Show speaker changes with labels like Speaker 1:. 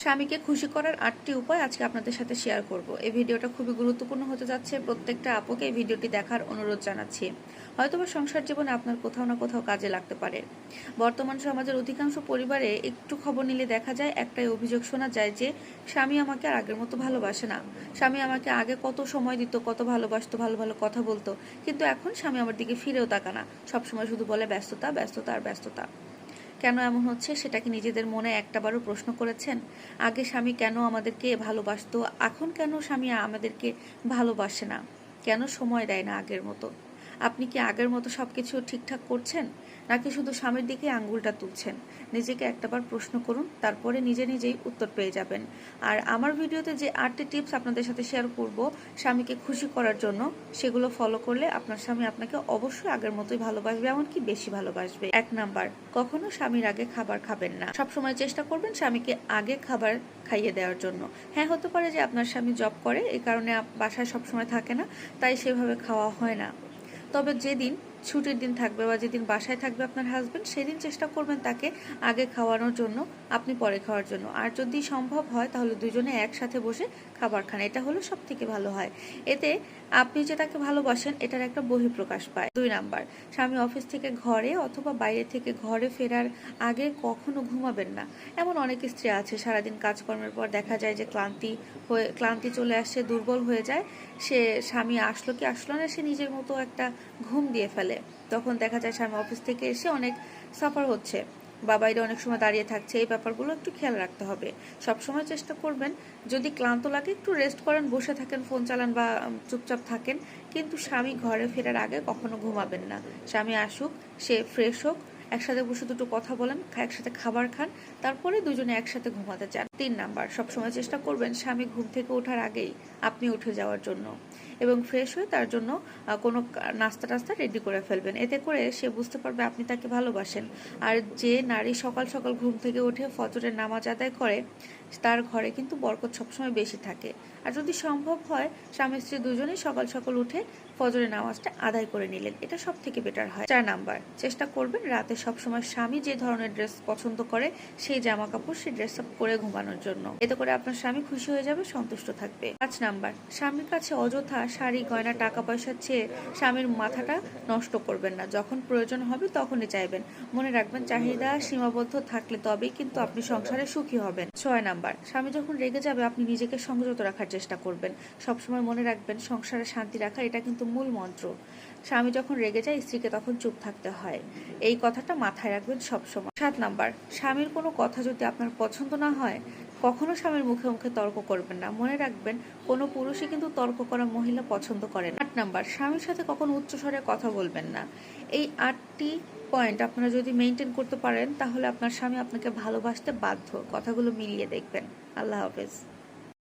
Speaker 1: স্বামীকে খুশি করার আটটি উপায় আজকে আপনাদের সাথে শেয়ার করব। এই ভিডিওটা খুবই গুরুত্বপূর্ণ হতে যাচ্ছে। প্রত্যেকটা আপুকে এই ভিডিওটি দেখার অনুরোধ জানাচ্ছি। হয়তোবা সংসার জীবনে আপনার কোথাও না কোথাও কাজে লাগতে পারে। বর্তমান সমাজের অধিকাংশ পরিবারে একটু খবর নিলে দেখা যায়, একটাই অভিযোগ শোনা যায় যে, স্বামী আমাকে আর আগের মতো ভালোবাসে না। স্বামী আমাকে আগে কত সময় দিত, কত ভালোবাসতো, ভালো ভালো কথা বলতো। কিন্তু এখন স্বামী আমার দিকে ফিরেও তাকানা সবসময় শুধু বলে ব্যস্ততা ব্যস্ততা আর ব্যস্ততা। কেন এমন হচ্ছে সেটা কি নিজেদের মনে একটাবারও প্রশ্ন করেছেন? আগে স্বামী কেন আমাদেরকে ভালোবাসতো? এখন কেন স্বামী আমাদেরকে ভালোবাসে না? কেন সময় দেয় না আগের মতো? আপনি কি আগের মতো সব কিছু ঠিকঠাক করছেন? নাকি শুধু স্বামীর দিকে আঙ্গুলটা তুলছেন? নিজেকে একটাবার প্রশ্ন করুন, তারপরে নিজে নিজেই উত্তর পেয়ে যাবেন। আর আমার ভিডিওতে যে আটটি টিপস আপনাদের সাথে শেয়ার করব, স্বামীকে খুশি করার জন্য, সেগুলো ফলো করলে আপনার স্বামী আপনাকে অবশ্যই আগের মতোই ভালোবাসবে, এমনকি বেশি ভালোবাসবে। এক নাম্বার, কখনো স্বামীর আগে খাবার খাবেন না। সবসময় চেষ্টা করবেন স্বামীকে আগে খাবার খাইয়ে দেওয়ার জন্য। হ্যাঁ হতে পারে যে আপনার স্বামী জব করে এই কারণে বাসায় সবসময় থাকে না, তাই সেভাবে খাওয়া হয় না। তবে যেদিন ছুটির দিন থাকবে বা যেদিন বাসায় থাকবে আপনার হাজবেন্ড সেদিন চেষ্টা করবেন তাকে আগে খাওয়ানোর জন্য, আপনি পরে খাওয়ার জন্য। আর যদি সম্ভব হয়, তাহলে দুজনে একসাথে বসে খাবার খান। এটা হলো সব থেকে ভালো হয়। এতে আপনি যে তাকে ভালোবাসেন, এটার একটা বহিঃপ্রকাশ পায়। দুই নাম্বার, স্বামী অফিস থেকে ঘরে অথবা বাইরে থেকে ঘরে ফেরার আগে কখনো ঘুমাবেন না। এমন অনেক স্ত্রী আছে, সারাদিন কাজকর্মের পর দেখা যায় যে ক্লান্তি হয়ে, ক্লান্তি চলে আসছে দুর্বল হয়ে যায়। সে স্বামী আসলো কি আসলো না, সে নিজের মতো একটা ঘুম দিয়ে ফেলে। তখন দেখা যায় স্বামী অফিস থেকে এসে অনেক সাফার হচ্ছে। বা বাইরে অনেক সময় দাঁড়িয়ে থাকছে, এই ব্যাপারগুলো একটু খেয়াল রাখতে হবে। সব সময় চেষ্টা করবেন, যদি ক্লান্ত লাগে একটু রেস্ট করেন, বসে থাকেন ফোন চালান বা চুপচাপ থাকেন। কিন্তু স্বামী ঘরে ফেরার আগে কখনো ঘুমাবেন না। স্বামী আসুক, সে ফ্রেশ হোক, একসাথে বসে দুটো কথা বলেন একসাথে খাবার খান, তারপরে দুজনে একসাথে ঘুমাতে যান তিন নাম্বার, সবসময় চেষ্টা করবেন স্বামী ঘুম থেকে ওঠার আগেই আপনি উঠে যাওয়ার জন্য। এবং ফ্রেশ হয়ে তার জন্য কোনো নাস্তা টাস্তা রেডি করে ফেলবেন। এতে করে সে বুঝতে পারবে আপনি তাকে ভালোবাসেন। আর যে নারী সকাল সকাল ঘুম থেকে উঠে ফজরের নামাজ আদায় করে তার ঘরে কিন্তু বরকত সবসময় বেশি থাকে। আর যদি সম্ভব হয়, স্বামী স্ত্রী দুজনেই সকাল সকাল উঠে ফজরের নামাজটা আদায় করে নিলেন। এটা সব থেকে বেটার হয়। চার নাম্বার, চেষ্টা করবেন রাতে সবসময় স্বামী যে ধরনের ড্রেস পছন্দ করে, সেই জামা কাপড় সেই ড্রেস আপ করে ঘুমানোর জন্য। এতে করে আপনার স্বামী খুশি হয়ে যাবে, সন্তুষ্ট থাকবে। পাঁচ নাম্বার, স্বামীর কাছে অযথা শাড়ি, গয়না টাকা পয়সা চেয়ে স্বামীর মাথাটা নষ্ট করবেন না। যখন প্রয়োজন হবে তখনই চাইবেন। মনে রাখবেন, চাহিদা সীমাবদ্ধ থাকলে তবেই কিন্তু আপনি সংসারে সুখী হবেন। ছয় নাম্বার। স্বামী যখন রেগে যাবে, আপনি নিজেকে সংযত রাখার চেষ্টা করবেন। সবসময় মনে রাখবেন, সংসারে শান্তি রাখা এটা কিন্তু মূল মন্ত্র। স্বামী যখন রেগে যায়, স্ত্রীকে তখন চুপ থাকতে হয়। এই কথাটা মাথায় রাখবেন সবসময়। সাত নাম্বার, স্বামীর কোনো কথা যদি আপনার পছন্দ না হয় কখনো স্বামীর মুখে মুখে তর্ক করবেন না। মনে রাখবেন, কোনো পুরুষই কিন্তু তর্ক করা মহিলা পছন্দ করে না। আট নাম্বার, স্বামীর সাথে কখনো উচ্চস্বরে কথা বলবেন না। এই আটটি পয়েন্ট আপনারা যদি মেনটেন করতে পারেন, তাহলে আপনার স্বামী আপনাকে ভালোবাসতে বাধ্য। কথাগুলো মিলিয়ে দেখবেন। আল্লাহ হাফেজ।